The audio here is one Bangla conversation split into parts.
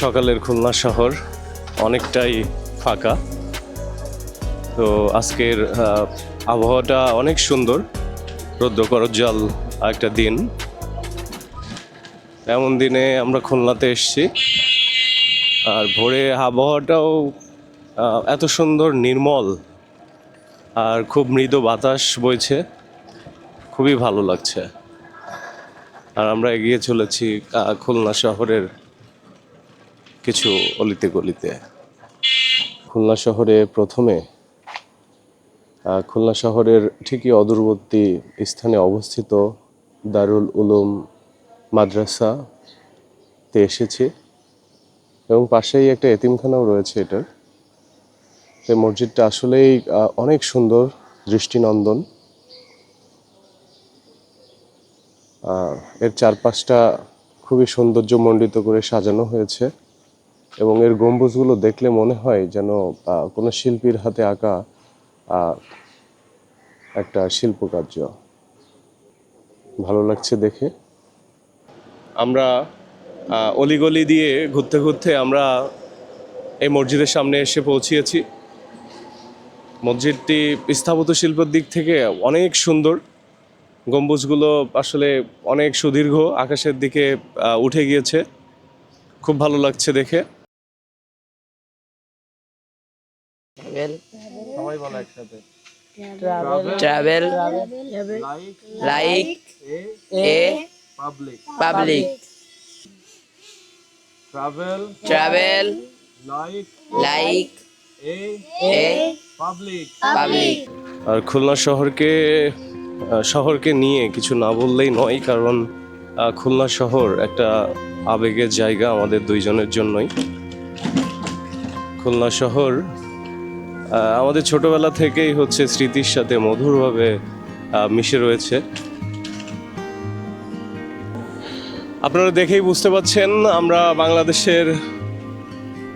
সকালের খুলনা শহর অনেকটাই ফাঁকা। তো আজকের আবহাওয়াটা অনেক সুন্দর। রৌদ্র করজ্জ্বল একটা দিন। এমন দিনে আমরা খুলনাতে এসেছি। আর ভোরে আবহাওয়াটাও এত সুন্দর, নির্মল আর খুব মৃদু বাতাস বইছে। খুবই ভালো লাগছে। আর আমরা এগিয়ে চলেছি খুলনা শহরের কিছু অলিতে গলিতে। খুলনা শহরে প্রথমে খুলনা শহরের ঠিকই অদূরবর্তী স্থানে অবস্থিত দারুল উলুম মাদ্রাসাতে এসেছি এবং পাশেই একটা এতিমখানাও রয়েছে এটার। এই মসজিদটা আসলেই অনেক সুন্দর দৃষ্টিনন্দন। এর চারপাশটা খুবই সৌন্দর্যমণ্ডিত করে সাজানো হয়েছে। এবং এর গম্বুজগুলো দেখলে মনে হয় যেন কোনো শিল্পীর হাতে আঁকা একটা শিল্পকার্য। ভালো লাগছে দেখে। আমরা অলিগলি দিয়ে ঘুরতে ঘুরতে আমরা এই মসজিদের সামনে এসে পৌঁছিয়েছি। মসজিদটি স্থাপত্য শিল্পের দিক থেকে অনেক সুন্দর। গম্বুজগুলো আসলে অনেক সুদীর্ঘ আকাশের দিকে উঠে গিয়েছে। খুব ভালো লাগছে দেখে। ট্রাভেল সবাই বলো একসাথে। Travel like a public public travel travel like like a a public public আর খুলনা শহরকে শহরকে নিয়ে কিছু না বললেই নয় কারণ খুলনা শহর একটা আবেগের জায়গা আমাদের দুইজনের জন্যই। খুলনা শহর আমাদের ছোটবেলা থেকেই হচ্ছে স্মৃতির সাথে মধুরভাবে মিশে রয়েছে। আপনারা দেখেই বুঝতে পাচ্ছেন আমরা বাংলাদেশের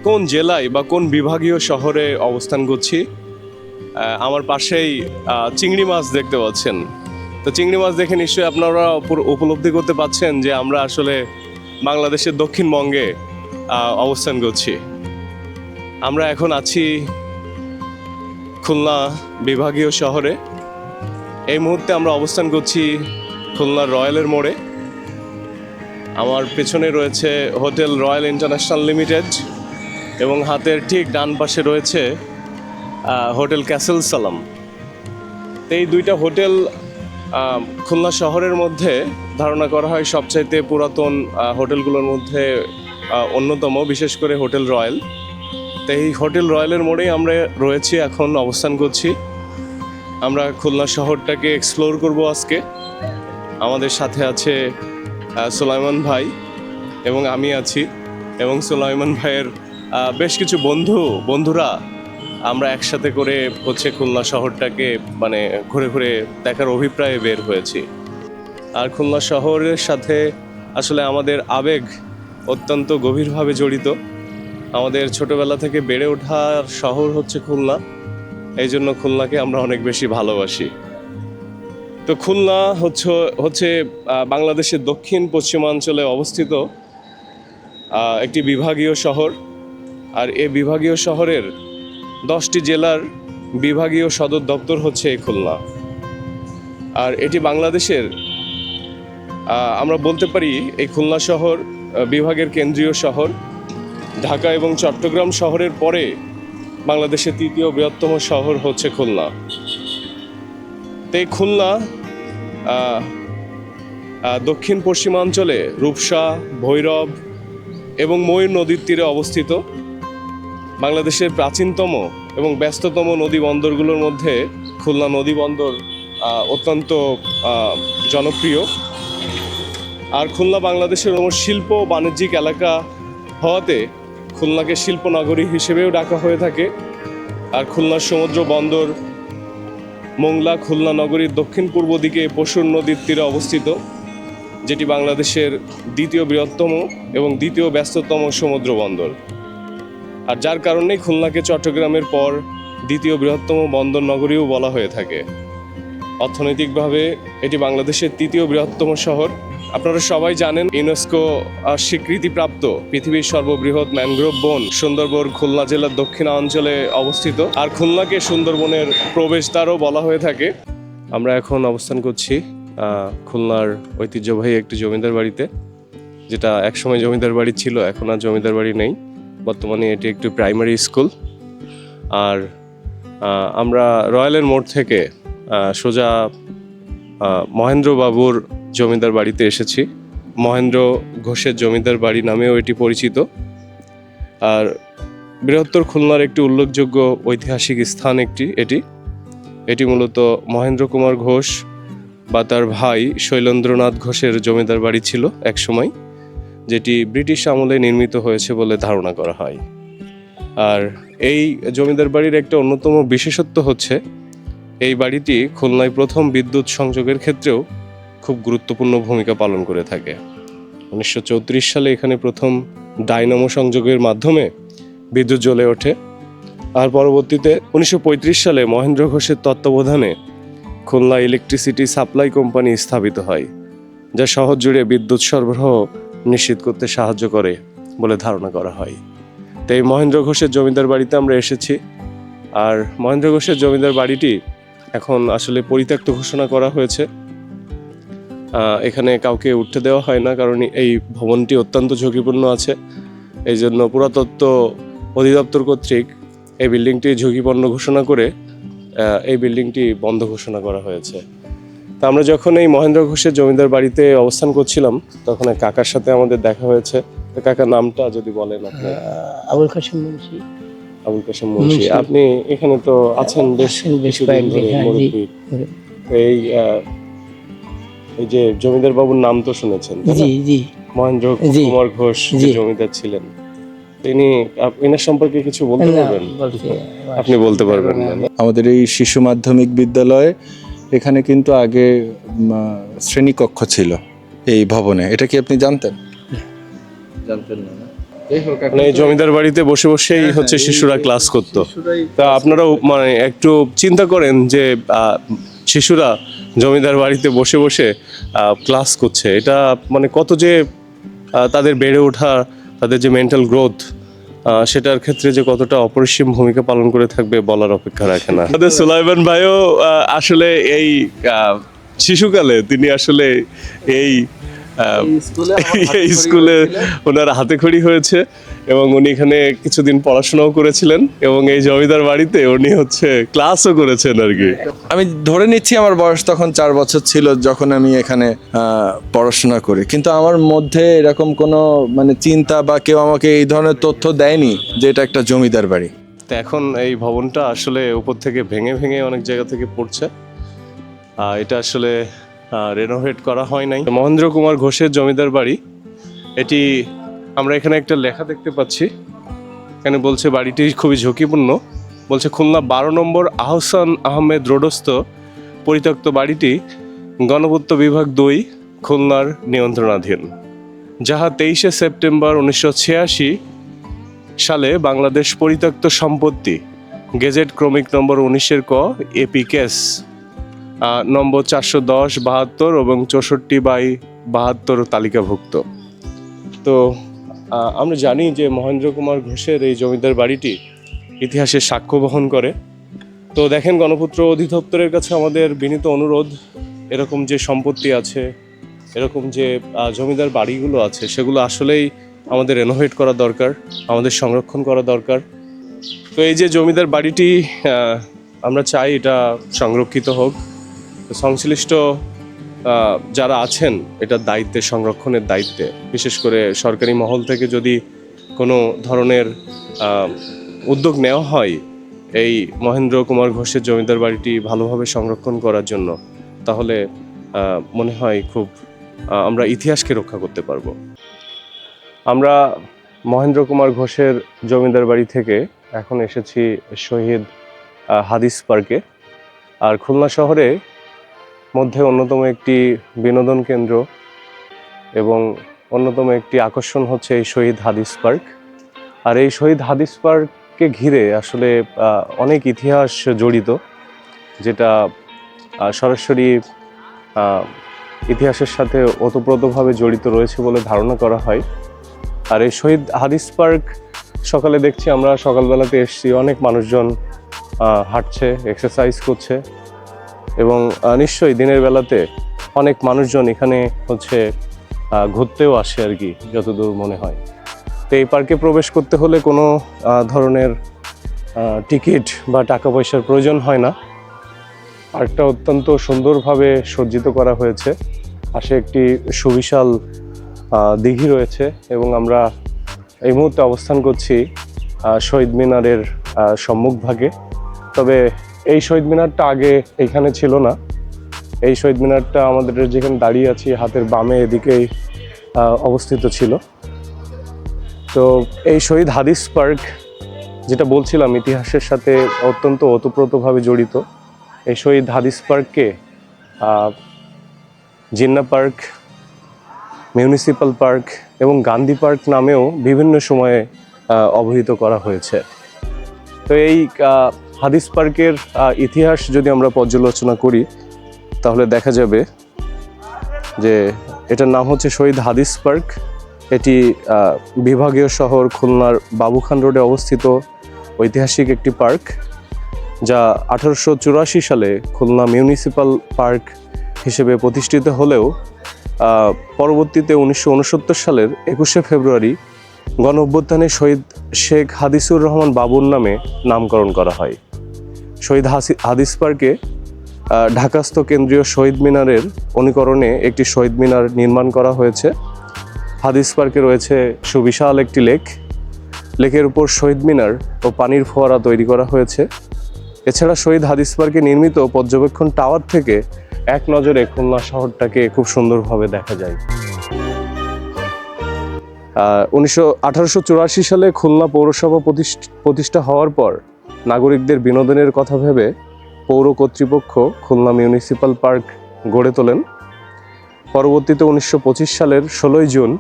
কোন জেলায় বা কোন বিভাগীয় শহরে অবস্থান করছি। আমার পাশেই চিংড়ি মাছ দেখতে পাচ্ছেন। তো চিংড়ি মাছ দেখে নিশ্চয়ই আপনারা উপলব্ধি করতে পাচ্ছেন যে আমরা আসলে বাংলাদেশের দক্ষিণবঙ্গে অবস্থান করছি। আমরা এখন আছি খুলনা বিভাগীয় শহরে। এই মুহূর্তে আমরা অবস্থান করছি খুলনার রয়্যালের মোড়ে। আমার পেছনে রয়েছে হোটেল রয়্যাল ইন্টারন্যাশনাল লিমিটেড এবং হাতের ঠিক ডান পাশে রয়েছে হোটেল ক্যাসেল সালাম। এই দুইটা হোটেল খুলনা শহরের মধ্যে ধারণা করা হয় সবচাইতে পুরাতন হোটেলগুলোর মধ্যে অন্যতম, বিশেষ করে হোটেল রয়্যাল। তো এই হোটেল রয়্যালের মোড়েই আমরা রয়েছি, এখন অবস্থান করছি। আমরা খুলনা শহরটাকে এক্সপ্লোর করব আজকে। আমাদের সাথে আছে সুলাইমান ভাই এবং আমি আছি এবং সুলাইমান ভাইয়ের বেশ কিছু বন্ধু, বন্ধুরা আমরা একসাথে করে হচ্ছে খুলনা শহরটাকে মানে ঘুরে ঘুরে দেখার অভিপ্রায়ে বের হয়েছি। আর খুলনা শহরের সাথে আসলে আমাদের আবেগ অত্যন্ত গভীরভাবে জড়িত। আমাদের ছোটবেলা থেকে বেড়ে ওঠার শহর হচ্ছে খুলনা। এই জন্য খুলনাকে আমরা অনেক বেশি ভালোবাসি। তো খুলনা হচ্ছে হচ্ছে বাংলাদেশের দক্ষিণ পশ্চিমাঞ্চলে অবস্থিত একটি বিভাগীয় শহর। আর এই বিভাগীয় শহরের দশটি জেলার বিভাগীয় সদর দপ্তর হচ্ছে এই খুলনা। আর এটি বাংলাদেশের আমরা বলতে পারি এই খুলনা শহর বিভাগের কেন্দ্রীয় শহর। ঢাকা এবং চট্টগ্রাম শহরের পরে বাংলাদেশের তৃতীয় বৃহত্তম শহর হচ্ছে খুলনা। তো খুলনা দক্ষিণ পশ্চিমাঞ্চলে রূপসা, ভৈরব এবং ময়ূর নদীর তীরে অবস্থিত। বাংলাদেশের প্রাচীনতম এবং ব্যস্ততম নদী বন্দরগুলোর মধ্যে খুলনা নদী বন্দর অত্যন্ত জনপ্রিয়। আর খুলনা বাংলাদেশের শিল্প বাণিজ্যিক এলাকা হওয়াতে খুলনাকে শিল্পনগরী হিসেবেও ডাকা হয়ে থাকে। আর খুলনার সমুদ্র বন্দর মোংলা খুলনা নগরীর দক্ষিণ পূর্ব দিকে পশুর নদীর তীরে অবস্থিত, যেটি বাংলাদেশের দ্বিতীয় বৃহত্তম এবং দ্বিতীয় ব্যস্ততম সমুদ্র বন্দর। আর যার কারণেই খুলনাকে চট্টগ্রামের পর দ্বিতীয় বৃহত্তম বন্দর নগরীও বলা হয়ে থাকে। অর্থনৈতিকভাবে এটি বাংলাদেশের তৃতীয় বৃহত্তম শহর। আপনারা সবাই জানেন ইউনেস্কো স্বীকৃতিপ্রাপ্ত পৃথিবীর সর্ববৃহৎ ম্যানগ্রোভ বন সুন্দরবন খুলনা জেলার দক্ষিণাঞ্চলে অবস্থিত। আর খুলনাকে সুন্দরবনের প্রবেশদ্বারও বলা হয়ে থাকে। আমরা এখন অবস্থান করছি খুলনার ঐতিহ্যবাহী একটি জমিদার বাড়িতে যেটা একসময় জমিদার বাড়ি ছিল এখন আর জমিদার বাড়ি নেই। বর্তমানে এটি একটি প্রাইমারি স্কুল। আর আমরা রয়্যালের মোড় থেকে সোজা আহ, মহেন্দ্র বাবুর জমিদার বাড়িতে এসেছি। মহেন্দ্র ঘোষের জমিদার বাড়ি নামেও এটি পরিচিত। আর বৃহত্তর খুলনার একটি উল্লেখযোগ্য ঐতিহাসিক স্থান একটি, এটি। এটি মূলত মহেন্দ্র কুমার ঘোষ বা তার ভাই শৈলেন্দ্রনাথ ঘোষের জমিদার বাড়ি ছিল একসময়, যেটি ব্রিটিশ আমলে নির্মিত হয়েছে বলে ধারণা করা হয়। আর এই জমিদার বাড়ির একটা অন্যতম বিশেষত্ব হচ্ছে, এই বাড়িটি খুলনায় প্রথম বিদ্যুৎ সংযোগের ক্ষেত্রেও খুব গুরুত্বপূর্ণ ভূমিকা পালন করে থাকে। উনিশশো চৌত্রিশ সালে এখানে প্রথম ডাইনামো সংযোগের মাধ্যমে বিদ্যুৎ জ্বলে ওঠে। আর পরবর্তীতে উনিশশো পঁয়ত্রিশ সালে মহেন্দ্র ঘোষের তত্ত্বাবধানে খুলনা ইলেকট্রিসিটি সাপ্লাই কোম্পানি স্থাপিত হয়, যা শহর জুড়ে বিদ্যুৎ সরবরাহ নিশ্চিত করতে সাহায্য করে বলে ধারণা করা হয়। তো এই মহেন্দ্র ঘোষের জমিদার বাড়িতে আমরা এসেছি। আর মহেন্দ্র ঘোষের জমিদার বাড়িটি এখন আসলে পরিত্যক্ত ঘোষণা করা হয়েছে। এখানে কাউকে উঠতে দেওয়া হয় না কারণ এই ভবনটি অত্যন্ত ঝুঁকিপূর্ণ আছে। এই জন্য পুরাতত্ত্ব অধিদপ্তর কর্তৃক এই বিল্ডিংটি ঝুঁকিপূর্ণ ঘোষণা করে এই বিল্ডিংটি বন্ধ ঘোষণা করা হয়েছে। তা আমরা যখন এই মহেন্দ্র ঘোষের জমিদার বাড়িতে অবস্থান করছিলাম তখন এক কাকার সাথে আমাদের দেখা হয়েছে। তো কাকার নামটা যদি বলেন আপনি। আবুল কাসিম মুন্সি। আবুল কাসেম মুন্সি। আপনি এখানে তো আছেন বেশ বেশ হ্যাঁ, এই এই যে জমিদার বাবুর নাম তো শুনেছেন জি জি। মহেন্দ্র কুমার ঘোষ যে জমিদার ছিলেন তিনি এনার সম্পর্কে কিছু বলতে পারবেন? আপনি বলতে পারবেন আমাদের এই শিশু মাধ্যমিক বিদ্যালয়ে এখানে কিন্তু আগে শ্রেণীকক্ষ ছিল এই ভবনে। এটা কি আপনি জানতেন? জানতেন না মানে এই জমিদার বাড়িতে বসে বসেই হ্যাঁ, হচ্ছে হ্যাঁ, শিশুরা ক্লাস করত। তা আপনারাও মানে একটু চিন্তা করেন যে আহ, শিশুরা জমিদার বাড়িতে বসে বসে ক্লাস করছে। এটা মানে কত যে তাদের বেড়ে ওঠা তাদের যে মেন্টাল গ্রোথ সেটার ক্ষেত্রে যে কতটা অপরিসীম ভূমিকা পালন করে থাকবে বলার অপেক্ষা রাখে না। আমাদের সুলাইমান ভাইও আসলে এই শিশুকালে তিনি আসলে এই স্কুলে। ওনার হাতে খড়ি হয়েছে। এবং উনি এখানে কিছুদিন পড়াশোনাও করেছিলেন এবং এই জমিদার বাড়িতে উনি হচ্ছে ক্লাসও করেছেন আর কি। আমি ধরে নিচ্ছি আমার বয়স তখন চার বছর ছিল যখন আমি এখানে পড়াশোনা করি। কিন্তু আমার মধ্যে এরকম কোনো মানে চিন্তা বা কেউ আমাকে এই ধরনের তথ্য দেয়নি যে এটা একটা জমিদার বাড়ি। তো এখন এই ভবনটা আসলে উপর থেকে ভেঙে ভেঙে অনেক জায়গা থেকে পড়ছে। এটা আসলে রেনোভেট করা হয় নাই। মহেন্দ্র কুমার ঘোষের জমিদার বাড়ি। এটি আমরা এখানে একটা লেখা দেখতে পাচ্ছি। এখানে বলছে, বাড়িটি খুবই ঝুঁকিপূর্ণ। বলছে, খুলনা বারো নম্বর আহসান আহমেদ রোডস্থ পরিত্যক্ত বাড়িটি গণপূর্ত বিভাগ দুই, খুলনার নিয়ন্ত্রণাধীন, যাহা তেইশে সেপ্টেম্বর উনিশশো ছিয়াশি সালে বাংলাদেশ পরিত্যক্ত সম্পত্তি, গেজেট ক্রমিক নম্বর উনিশের ক, এপি কেস নম্বর চারশো দশ, বাহাত্তর এবং চৌষট্টি বাই বাহাত্তর তালিকাভুক্ত। তো আমরা জানি যে মহেন্দ্র কুমার ঘোষের এই জমিদার বাড়িটি ইতিহাসের সাক্ষ্য বহন করে। তো দেখেন, গণপুত্র অধিদপ্তরের কাছে আমাদের বিনীত অনুরোধ, এরকম যে সম্পত্তি আছে, এরকম যে জমিদার বাড়িগুলো আছে, সেগুলো আসলেই আমাদের রেনোভেট করা দরকার, আমাদের সংরক্ষণ করা দরকার। তো এই যে জমিদার বাড়িটি আমরা চাই এটা সংরক্ষিত হোক। সংশ্লিষ্ট যারা আছেন এটার দায়িত্বে, সংরক্ষণের দায়িত্বে। বিশেষ করে সরকারি মহল থেকে যদি কোনো ধরনের উদ্যোগ নেওয়া হয়, এই মহেন্দ্র কুমার ঘোষের জমিদার বাড়িটি ভালোভাবে সংরক্ষণ করার জন্য, তাহলে মনে হয় খুব আমরা ইতিহাসকে রক্ষা করতে পারব। আমরা মহেন্দ্র কুমার ঘোষের জমিদার বাড়ি থেকে এখন এসেছি শহীদ হাদিস পার্কে। আর খুলনা শহরে মধ্যে অন্যতম একটি বিনোদন কেন্দ্র এবং অন্যতম একটি আকর্ষণ হচ্ছে এই শহীদ হাদিস পার্ক। আর এই শহীদ হাদিস পার্ককে ঘিরে আসলে অনেক ইতিহাস জড়িত, যেটা সরাসরি ইতিহাসের সাথে ওতপ্রোতভাবে জড়িত রয়েছে বলে ধারণা করা হয়। আর এই শহীদ হাদিস পার্ক, সকালে দেখছি আমরা সকালবেলাতে এসেছি, অনেক মানুষজন হাঁটছে এক্সারসাইজ করছে। এবং নিশ্চয়ই দিনের বেলাতে অনেক মানুষজন এখানে হচ্ছে ঘুরতেও আসে আর কি, যতদূর মনে হয়। তো এই পার্কে প্রবেশ করতে হলে কোনো ধরনের টিকিট বা টাকা পয়সার প্রয়োজন হয় না। পার্কটা অত্যন্ত সুন্দরভাবে সজ্জিত করা হয়েছে। পাশে একটি সুবিশাল দিঘি রয়েছে এবং আমরা এই মুহূর্তে অবস্থান করছি শহীদ মিনারের সম্মুখভাগে তবে এই শহীদ মিনারটা আগে এখানে ছিল না। এই শহীদ মিনারটা আমাদের যেখানে দাঁড়িয়ে আছি, হাতের বামে এদিকেই অবস্থিত ছিল। তো এই শহীদ হাদিস পার্ক, যেটা বলছিলাম, ইতিহাসের সাথে অত্যন্ত ওতপ্রোতভাবে জড়িত। এই শহীদ হাদিস পার্ককে জিন্না পার্ক, মিউনিসিপ্যাল পার্ক এবং গান্ধী পার্ক নামেও বিভিন্ন সময়ে অবহিত করা হয়েছে। তো এই হাদিস পার্কের ইতিহাস যদি আমরা পর্যালোচনা করি, তাহলে দেখা যাবে যে এটার নাম হচ্ছে শহীদ হাদিস পার্ক। এটি বিভাগীয় শহর খুলনার বাবুখান রোডে অবস্থিত ঐতিহাসিক একটি পার্ক, যা আঠারোশো চুরাশি সালে খুলনা মিউনিসিপ্যাল পার্ক হিসেবে প্রতিষ্ঠিত হলেও পরবর্তীতে উনিশশো উনসত্তর সালের একুশে ফেব্রুয়ারি গণ অভ্যুত্থানে শহীদ শেখ হাদিসুর রহমান বাবুর নামে নামকরণ করা হয়। শহীদ হাদিস পার্কে ঢাকাস্থ কেন্দ্রীয় শহীদ মিনারের অনুকরণে একটি শহীদ মিনার নির্মাণ করা হয়েছে। হাদিস পার্কে রয়েছে সুবিশাল একটি লেক। লেকের উপর শহীদ মিনার ও পানির ফোয়ারা তৈরি করা হয়েছে। এছাড়া শহীদ হাদিস পার্কে নির্মিত পর্যবেক্ষণ টাওয়ার থেকে এক নজরে খুলনা শহরটাকে খুব সুন্দরভাবে দেখা যায়। উনিশশো সালে খুলনা পৌরসভা প্রতিষ্ঠা হওয়ার পর নাগরিকদের বিনোদনের কথা ভেবে পৌর কর্তৃপক্ষ খুলনা মিউনিসিপ্যাল পার্ক গড়ে তোলেন। পরবর্তীতে উনিশশো পঁচিশ সালের ষোলোই জুন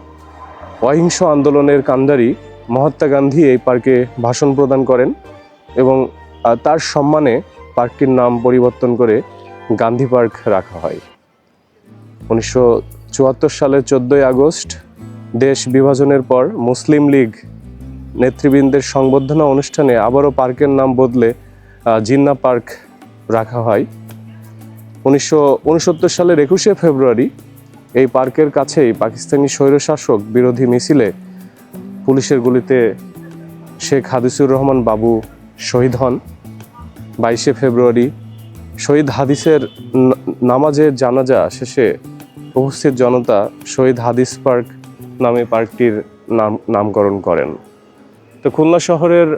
অহিংস আন্দোলনের কান্ডারি মহাত্মা গান্ধী এই পার্কে ভাষণ প্রদান করেন এবং তার সম্মানে পার্কটির নাম পরিবর্তন করে গান্ধী পার্ক রাখা হয়। উনিশশো চুয়াত্তর সালের চোদ্দোই আগস্ট দেশ বিভাজনের পর মুসলিম লীগ নেতৃবৃন্দের সংবর্ধনা অনুষ্ঠানে আবারও পার্কের নাম বদলে জিন্না পার্ক রাখা হয়। উনিশশো উনসত্তর সালের একুশে ফেব্রুয়ারি এই পার্কের কাছেই পাকিস্তানি স্বৈরশাসক বিরোধী মিছিলে পুলিশের গুলিতে শেখ হাদিসুর রহমান বাবু শহীদ হন। বাইশে ফেব্রুয়ারি শহীদ হাদিসের নামাজের জানাজা শেষে উপস্থিত জনতা শহীদ হাদিস পার্ক নামে পার্কটির নাম, নামকরণ করেন। তো খুলনা শহরের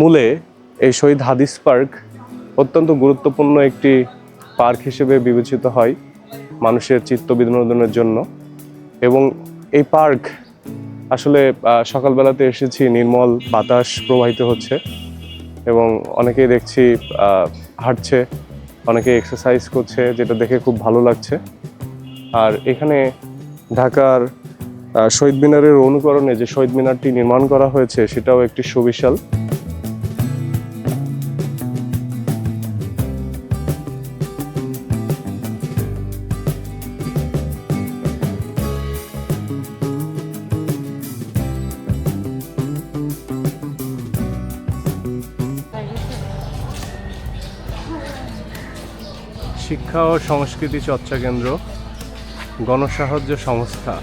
মূলে এই শহীদ হাদিস পার্ক অত্যন্ত গুরুত্বপূর্ণ একটি পার্ক হিসেবে বিবেচিত হয় মানুষের চিত্ত বিনোদনের জন্য। এবং এই পার্ক আসলে সকালবেলাতে এসেছি নির্মল বাতাস প্রবাহিত হচ্ছে এবং অনেকেই দেখছি হাঁটছে, অনেকে এক্সারসাইজ করছে, যেটা দেখে খুব ভালো লাগছে। আর এখানে ঢাকার শহীদ মিনারের অনুকরণে যে শহীদ মিনারটি নির্মাণ করা হয়েছে, সেটাও একটি সুবিশাল। শিক্ষা ও সংস্কৃতি চর্চা কেন্দ্র, গণসাহায্য সংস্থা।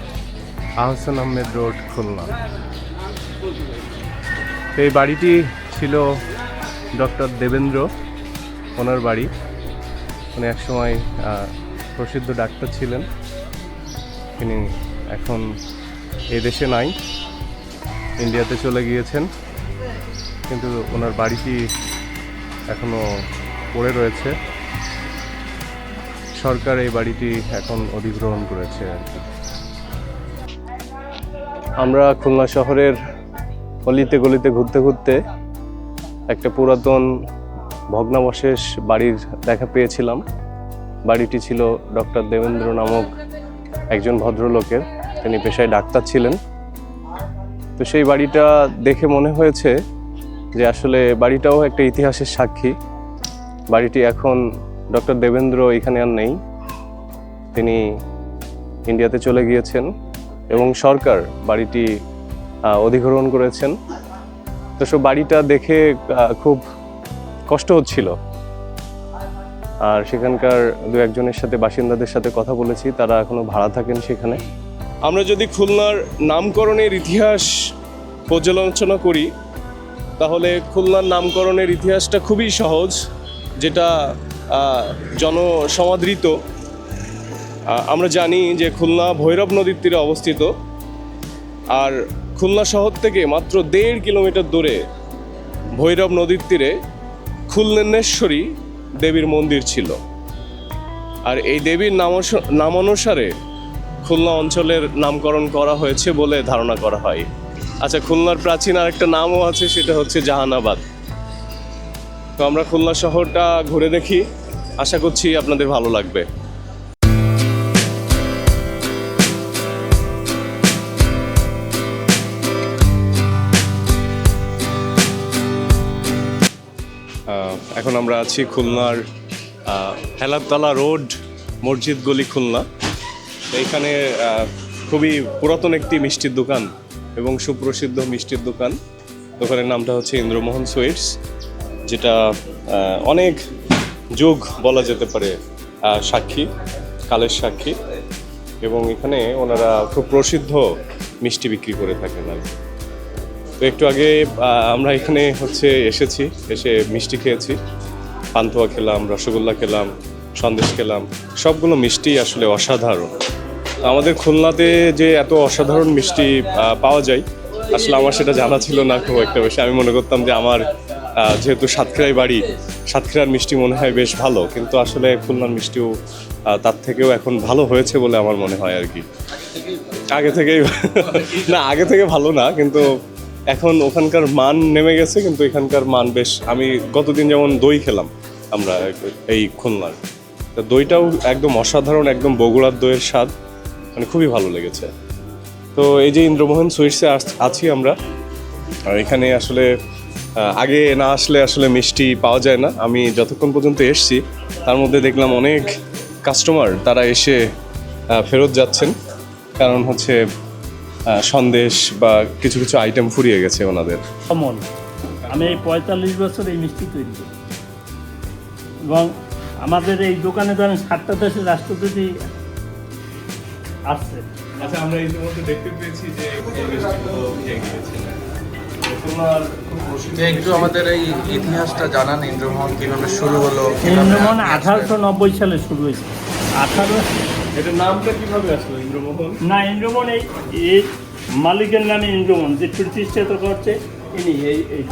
আহসান আহমেদ রোড খুলনা। এই বাড়িটি ছিল ডক্টর দেবেন্দ্র, ওনার বাড়ি। উনি একসময় প্রসিদ্ধ ডাক্তার ছিলেন। তিনি এখন এ দেশে নাই, ইন্ডিয়াতে চলে গিয়েছেন। কিন্তু ওনার বাড়িটি এখনও পড়ে রয়েছে। সরকার এই বাড়িটি এখন অধিগ্রহণ করেছে আর কি। আমরা খুলনা শহরের গলিতে গলিতে ঘুরতে ঘুরতে একটা পুরাতন ভগ্নাবশেষ বাড়ির দেখা পেয়েছিলাম। বাড়িটি ছিল ডক্টর দেবেন্দ্র নামক একজন ভদ্রলোকের। তিনি পেশায় ডাক্তার ছিলেন। তো সেই বাড়িটা দেখে মনে হয়েছে যে আসলে বাড়িটাও একটা ইতিহাসের সাক্ষী। বাড়িটি এখন ডক্টর দেবেন্দ্র এখানে আর নেই। তিনি ইন্ডিয়াতে চলে গিয়েছেন। এবং সরকার বাড়িটি অধিগ্রহণ করেছেন। তো সব বাড়িটা দেখে খুব কষ্ট হচ্ছিল। আর সেখানকার দু একজনের সাথে বাসিন্দাদের সাথে কথা বলেছি, তারা এখনও ভাড়া থাকেন সেখানে। আমরা যদি খুলনার নামকরণের ইতিহাস পর্যালোচনা করি, তাহলে খুলনার নামকরণের ইতিহাসটা খুবই সহজ, যেটা জনসমাদৃত। আমরা জানি যে খুলনা ভৈরব নদীর তীরে অবস্থিত। আর খুলনা শহর থেকে মাত্র দেড় কিলোমিটার দূরে ভৈরব নদীর তীরে খুলনেশ্বরী দেবীর মন্দির ছিল। আর এই দেবীর নাম নামানুসারে খুলনা অঞ্চলের নামকরণ করা হয়েছে বলে ধারণা করা হয়। আচ্ছা খুলনার প্রাচীন আরেকটা নামও আছে, সেটা হচ্ছে জাহানাবাদ। তো আমরা খুলনা শহরটা ঘুরে দেখি। আশা করছি আপনাদের ভালো লাগবে। এখন আমরা আছি খুলনার হেলাতলা রোড, মসজিদ গলি খুলনা। এখানে খুবই পুরাতন একটি মিষ্টির দোকান এবং সুপ্রসিদ্ধ মিষ্টির দোকান। দোকানের নামটা হচ্ছে ইন্দ্রমোহন সুইটস, যেটা অনেক যুগ বলা যেতে পারে সাক্ষী, কালের সাক্ষী। এবং এখানে ওনারা খুব প্রসিদ্ধ মিষ্টি বিক্রি করে থাকেন আর কি। তো একটু আগে আমরা এখানে হচ্ছে এসেছি, এসে মিষ্টি খেয়েছি। পান্তুয়া খেলাম, রসগোল্লা খেলাম, সন্দেশ খেলাম। সবগুলো মিষ্টি আসলে অসাধারণ। আমাদের খুলনাতে যে এত অসাধারণ মিষ্টি পাওয়া যায়, আসলে আমার সেটা জানা ছিল না খুব একটা বেশি। আমি মনে করতাম যে আমার যেহেতু সাতক্ষীরায় বাড়ি, সাতক্ষীরার মিষ্টি মনে হয় বেশ ভালো। কিন্তু আসলে খুলনার মিষ্টিও তার থেকেও এখন ভালো হয়েছে বলে আমার মনে হয় আর কি। আগে থেকেই, না, আগে থেকে ভালো না, কিন্তু এখন ওখানকার মান নেমে গেছে, কিন্তু এখানকার মান বেশ, আমি গতদিন যেমন দই খেলাম আমরা এই খুলনার, তো দইটাও একদম অসাধারণ, একদম বগুড়ার দইয়ের স্বাদ মানে খুবই ভালো লেগেছে। তো এই যে ইন্দ্রমোহন সুইটসে আছি আমরা, আর এখানে আসলে আগে না আসলে আসলে মিষ্টি পাওয়া যায় না, আমি যতক্ষণ পর্যন্ত এসছি, তার মধ্যে দেখলাম অনেক কাস্টমার তারা এসে ফেরত যাচ্ছেন, কারণ হচ্ছে সন্দেশ বা কিছু কিছু আইটেম ফুরিয়ে গেছে ওনাদের। কমল আমি এই পঁয়তাল্লিশ বছর এই মিষ্টি তৈরি করি। এবং আমাদের এই দোকানে ধরেন সাতটা দেশের রাষ্ট্রপতি আসছে। আচ্ছা আমরা ইতিমধ্যে দেখতে পেয়েছি যে একটু আমাদের এই ইতিহাসটা জানান ইন্দ্রমোহন কীভাবে শুরু হলো কীভাবে ইন্দ্রমোহন আঠারোশো নব্বই সালে শুরু হয়েছে। আঠারো এটার নামটা কীভাবে আসলো ইন্দ্রমোহন? না ইন্দ্রমোহন এই এই মালিকের নামে ইন্দ্রমোহন যে প্রতিষ্ঠিত করছে ইনি এই এই।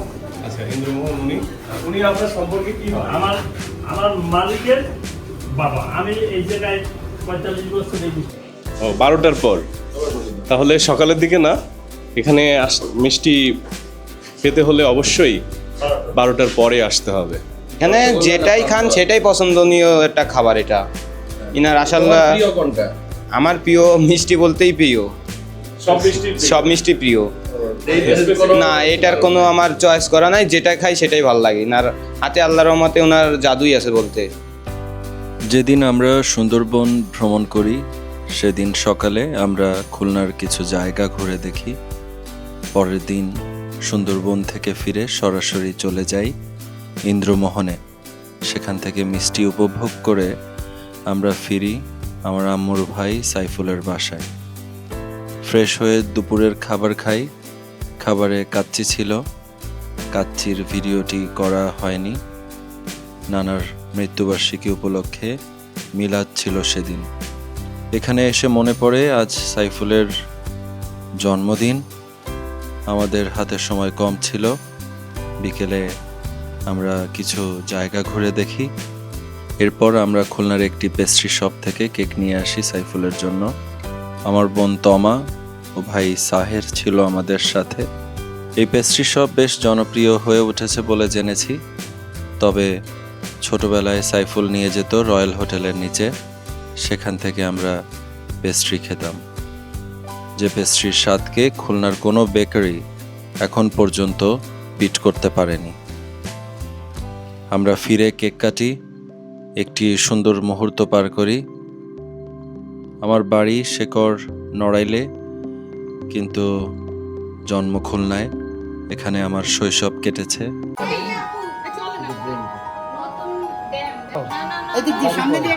আচ্ছা ইন্দ্রমোহন উনি? উনি আপনার সম্পর্কে কি আমার আমার মালিকের বাবা। আমি এই জায়গায় পঁয়তাল্লিশ বছর ও বারোটার পর। তাহলে সকালের দিকে না এখানে আস- মিষ্টি পেতে হলে অবশ্যই বারোটার পরে আসতে হবে। এখানে যেটাই খান সেটাই পছন্দনীয় একটা খাবার এটা। ইনার আসাল্লা কোনটা? আমার প্রিয় মিষ্টি বলতেই প্রিয়। সব মিষ্টি সব মিষ্টি প্রিয়। না এটার কোনো আমার চয়েস করা নাই যেটা খাই সেটাই ভালো লাগে। ইনার হাতে আল্লাহর রহমতে ওনার জাদুই আছে বলতে। যেদিন আমরা সুন্দরবন ভ্রমণ করি সেদিন সকালে আমরা খুলনার কিছু জায়গা ঘুরে দেখি। পরের দিন সুন্দরবন থেকে ফিরে সরাসরি চলে যাই ইন্দ্রমোহনে। সেখান থেকে মিষ্টি উপভোগ করে আমরা ফিরি আমার আম্মুর ভাই সাইফুলের বাসায়। ফ্রেশ হয়ে দুপুরের খাবার খাই। খাবারে কাচ্চি ছিল। কাচ্চির ভিডিওটি করা হয়নি। নানার মৃত্যুবার্ষিকী উপলক্ষে মিলাদ ছিল সেদিন। এখানে এসে মনে পড়ে আজ সাইফুলের জন্মদিন। আমাদের হাতে সময় কম ছিল। বিকেলে আমরা কিছু জায়গা ঘুরে দেখি। এরপর আমরা খুলনার একটি পেস্ট্রি শপ থেকে কেক নিয়ে আসি সাইফুলের জন্য। আমার বোন তমা ও ভাই সাহের ছিল আমাদের সাথে। এই পেস্ট্রি শপ বেশ জনপ্রিয় হয়ে উঠেছে বলে জেনেছি। তবে ছোটবেলায় সাইফুল নিয়ে যেত রয়্যাল হোটেলের নিচে। সেখান থেকে আমরা পেস্ট্রি খেতাম। যে পেস্ট্রির স্বাদকে খুলনার কোনো বেকারি এখন পর্যন্ত বিট করতে পারেনি। আমরা ফিরে কেক কাটি একটি সুন্দর মুহূর্ত পার করি। আমার বাড়ি শেকর নড়াইলে কিন্তু জন্ম খুলনায়। এখানে আমার শৈশব কেটেছে। এদিক দিয়ে সামনে দিয়ে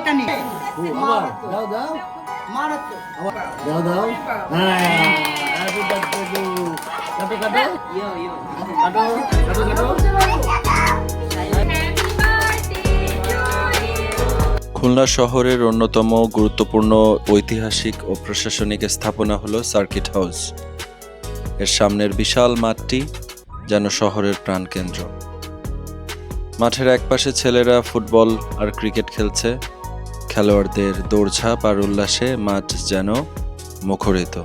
খুলনা শহরের অন্যতম গুরুত্বপূর্ণ ঐতিহাসিক ও প্রশাসনিক স্থাপনা হলো সার্কিট হাউস। এর সামনের বিশাল মাঠটি যেন শহরের প্রাণকেন্দ্র। মাঠের একপাশে ছেলেরা ফুটবল আর ক্রিকেট খেলছে। খেলোয়াড়দের দৌড়ঝাঁপ আর উল্লাসে মাঠ যেন মুখরিত।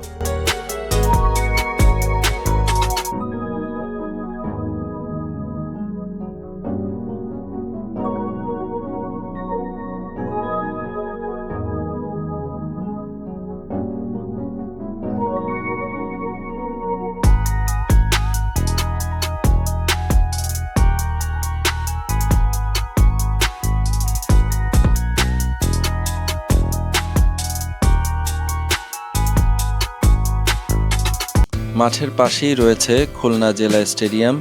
মাঠের পাশেই রয়েছে খুলনা জেলা স্টেডিয়াম।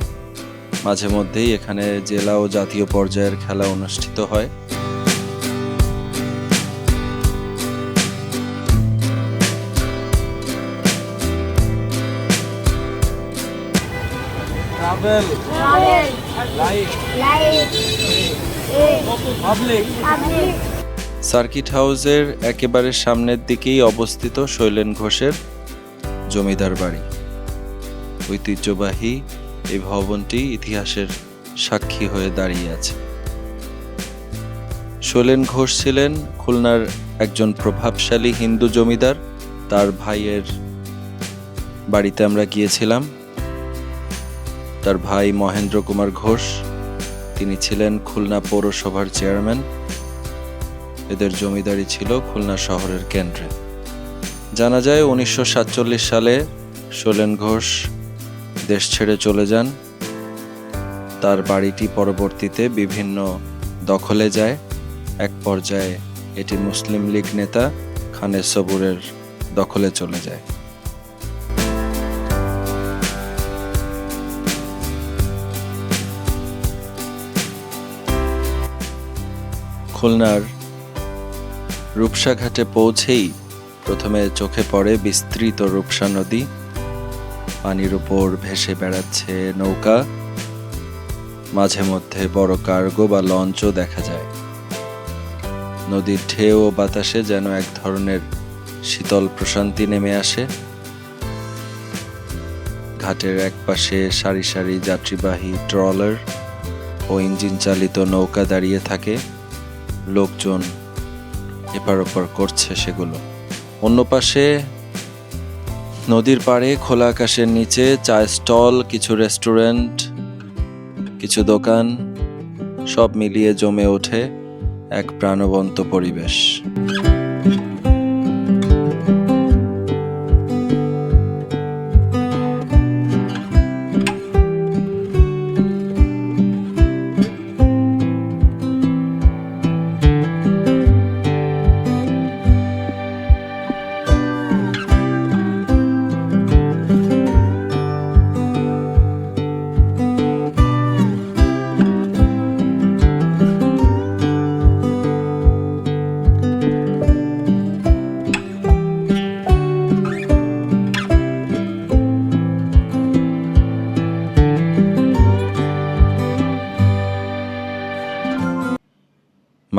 মাঝে মধ্যেই এখানে জেলা ও জাতীয় পর্যায়ের খেলা অনুষ্ঠিত হয়। সার্কিট হাউসের একেবারে সামনের দিকেই অবস্থিত শৈলেন ঘোষের জমিদার বাড়ি। ঐতিহ্যবাহী এই ভবনটি ইতিহাসের সাক্ষী হয়ে দাঁড়িয়ে আছে। শৈলেন ঘোষ ছিলেন খুলনার একজন প্রভাবশালী হিন্দু জমিদার। তার ভাইয়ের বাড়িতে আমরা গিয়েছিলাম। তার ভাই মহেন্দ্র কুমার ঘোষ, তিনি ছিলেন খুলনা পৌরসভার চেয়ারম্যান। এদের জমিদারি ছিল খুলনা শহরের কেন্দ্রে। জানা যায় উনিশশো সাতচল্লিশ সালে শোলেন ঘোষ দেশ ছেড়ে চলে যান। তার বাড়িটি পরবর্তীতে বিভিন্ন দখলে যায়। এক পর্যায়ে এটি মুসলিম লীগ নেতা খানের সবুরের দখলে চলে যায়। খুলনার রূপসাঘাটে পৌঁছেই প্রথমে চোখে পড়ে বিস্তৃত রূপসা নদী। পানির উপর ভেসে বেড়াচ্ছে নৌকা। মাঝে মধ্যে বড় কার্গো বা লঞ্চও দেখা যায়। নদীর ঢেউ ও বাতাসে যেন এক ধরনের শীতল প্রশান্তি নেমে আসে। ঘাটের একপাশে সারি সারি যাত্রীবাহী ট্রলার ও ইঞ্জিন চালিত নৌকা দাঁড়িয়ে থাকে। লোকজন এপার ওপার করছে সেগুলো। অন্য পাশে নদীর পাড়ে খোলা আকাশের নিচে চা স্টল, কিছু রেস্টুরেন্ট, কিছু দোকান, সব মিলিয়ে জমে ওঠে এক প্রাণবন্ত পরিবেশ।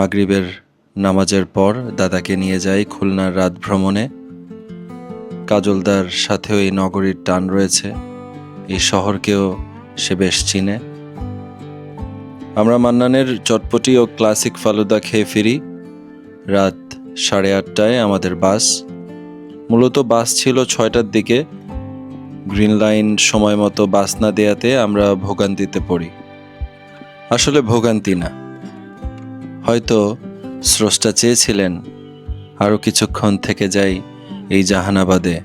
মাগরিবের নামাজের পর দাদাকে নিয়ে যাই খুলনার রাত ভ্রমণে। কাজলদার সাথেও এই নগরীর টান রয়েছে, এই শহরকেও সে বেশ চিনে। আমরা মান্নানের চটপটি ও ক্লাসিক ফালুদা খেয়ে ফিরি। রাত সাড়ে আটটায় আমাদের বাস। মূলত বাস ছিল ছয়টার দিকে। গ্রিন লাইন সময় মতো বাস না দেয়াতে আমরা ভোগান্তিতে পড়ি। আসলে ভোগান্তি না। হয়তো স্রষ্টা চেয়েছিলেন আরও কিছুক্ষণ থেকে যাই এই জাহানাবাদে,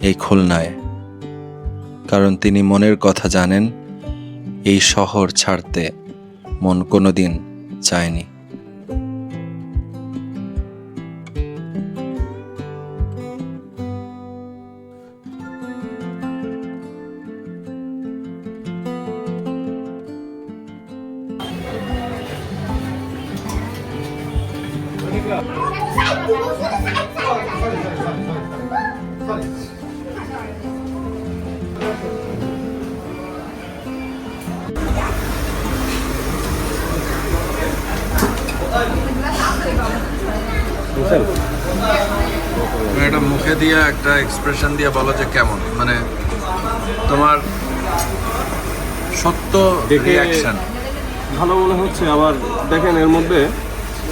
এই খুলনায়। কারণ তিনি মনের কথা জানেন, এই শহর ছাড়তে মন কোনোদিন চায়নি। এটা মুখে দিয়ে একটা এক্সপ্রেশন দিয়ে বলো যে কেমন? মানে তোমার সত্য রিয়াকশন ভালো মনে হচ্ছে আবার দেখেন এর মধ্যে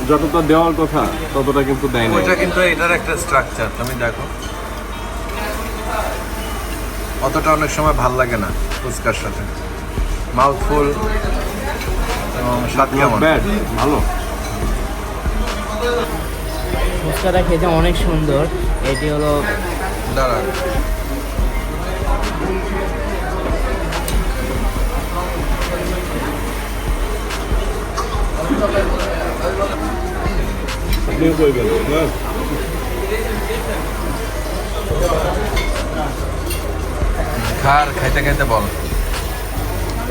যতটা দেওয়ার কথা ততটা কিন্তু দেয় না ওইটা কিন্তু এটার একটা স্ট্রাকচার তুমি দেখো। অতটা অনেক সময় ভালো লাগে না ফুচকার সাথে। মাউথফুল এবং স্বাদ কেমন? ভালো। ফুচকাটা খেতে অনেক সুন্দর। এটি হলো দাঁড়া। আপনিও কই গেলেন? হ্যাঁ খার খাইতে খাইতে বল।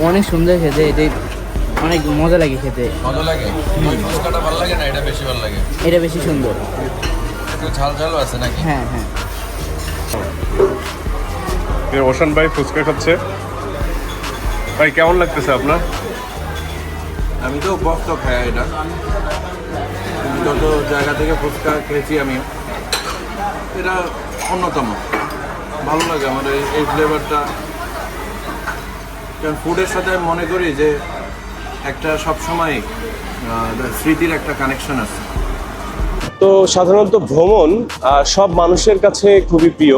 অনেক সুন্দর খেতে এটি অনেক মজা লাগে খেতে। মজা লাগে? ফুচকাটা ভালো লাগে না? এটা বেশি ভালো লাগে। এটা বেশি সুন্দর। একটু ঝাল ঝালও আছে নাকি? হ্যাঁ হ্যাঁ। ওশান ভাই ফুচকা খাচ্ছে। ভাই কেমন লাগতেছে আপনার? আমি তো বক্ত খাই এটা। যত জায়গা থেকে ফুচকা খেয়েছি আমি এটা অন্যতম। ভালো লাগে আমার এই- এই ফ্লেভারটা কারণ ফুডের সাথে আমি মনে করি যে একটা সবসময় স্মৃতির একটা কানেকশন আছে। তো সাধারণত ভ্রমণ সব মানুষের কাছে খুবই প্রিয়।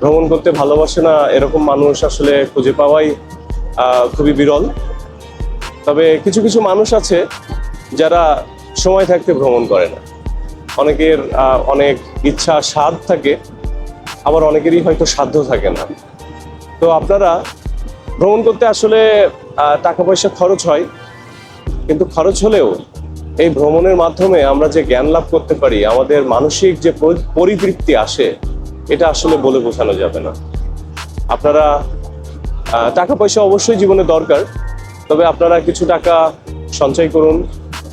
ভ্রমণ করতে ভালোবাসে না এরকম মানুষ আসলে খুঁজে পাওয়াই খুবই বিরল। তবে কিছু কিছু মানুষ আছে যারা সময় থাকতে ভ্রমণ করে না। অনেকের অনেক ইচ্ছা, স্বাদ থাকে, আবার অনেকেরই হয়তো সাধ্য থাকে না। তো আপনারা ভ্রমণ করতে আসলে টাকা পয়সা খরচ হয় কিন্তু খরচ হলেও এই ভ্রমণের মাধ্যমে আমরা যে জ্ঞান লাভ করতে পারি, আমাদের মানসিক যে পরি- পরিতৃপ্তি আসে, এটা আসলে বলে বোঝানো যাবে না। আপনারা টাকা পয়সা অবশ্যই জীবনে দরকার, তবে আপনারা কিছু টাকা সঞ্চয় করুন,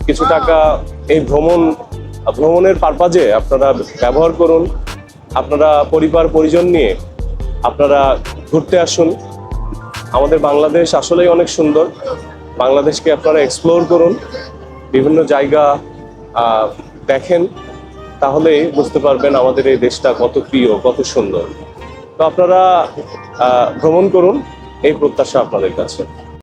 কিছু টাকা এই ভ্রমণ, ভ্রমণের পারপাজে আপনারা ব্যবহার করুন, আপনারা পরিবার, পরিজন নিয়ে আপনারা ঘুরতে আসুন। আমাদের বাংলাদেশ আসলেই অনেক সুন্দর। বাংলাদেশকে আপনারা এক্সপ্লোর করুন, বিভিন্ন জায়গা দেখেন, তাহলে বুঝতে পারবেন আমাদের এই দেশটা কত প্রিয়, কত সুন্দর। তো আপনারা ভ্রমণ করুন, এই প্রত্যাশা আপনাদের কাছে।